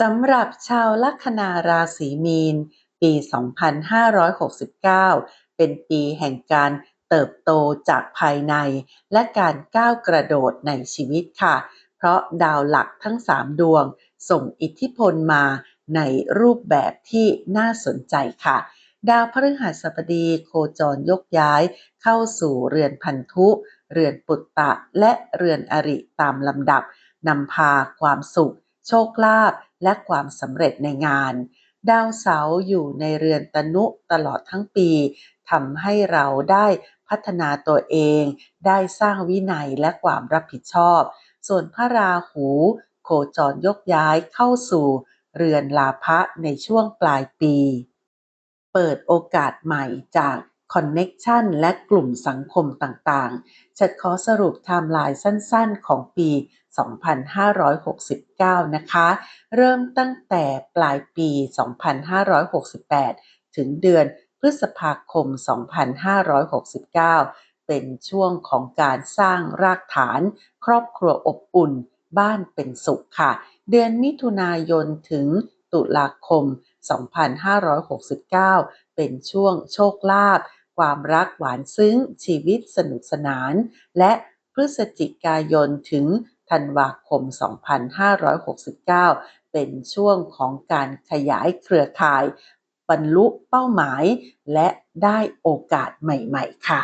สำหรับชาวลัคนาราศีมีน ปี 2569 เป็นปีแห่งการเติบโตจากภายใน และการก้าวกระโดดในชีวิตค่ะ เพราะดาวหลักทั้ง 3 ดวง ส่งอิทธิพลมาในรูปแบบที่น่าสนใจค่ะ ดาวพฤหัสบดีโคจรยกย้าย เข้าสู่เรือนพันธุ เรือนปุตตะ และเรือนอริตามลำดับนำพาความสุข โชคลาภ และความสำเร็จในงาน ดาวเสาร์อยู่ในเรือนตนุตลอดทั้งปีทำให้เราได้พัฒนาตัวเอง ได้สร้างวินัยและความรับผิดชอบ ส่วนพระราหู โคจรยกย้ายเข้าสู่เรือนลาภะในช่วงปลายปี เปิดโอกาสใหม่จาก คอนเน็กชันและกลุ่มสังคมต่างๆ ฉันขอสรุปไทม์ไลน์สั้นๆ ของปี 2569 นะคะ เริ่มตั้งแต่ปลายปี 2568 ถึงเดือนพฤษภาคม 2569 เป็นช่วงของการสร้างรากฐาน ครอบครัวอบอุ่น บ้านเป็นสุขค่ะ เดือนมิถุนายนถึงตุลาคม 2569 เป็นช่วงโชคลาภ ความรักหวานซึ้ง ชีวิตสนุกสนาน และพฤศจิกายนถึงธันวาคม 2569 เป็นช่วงของการขยายเครือข่าย บรรลุเป้าหมาย และได้โอกาสใหม่ ๆ ค่ะ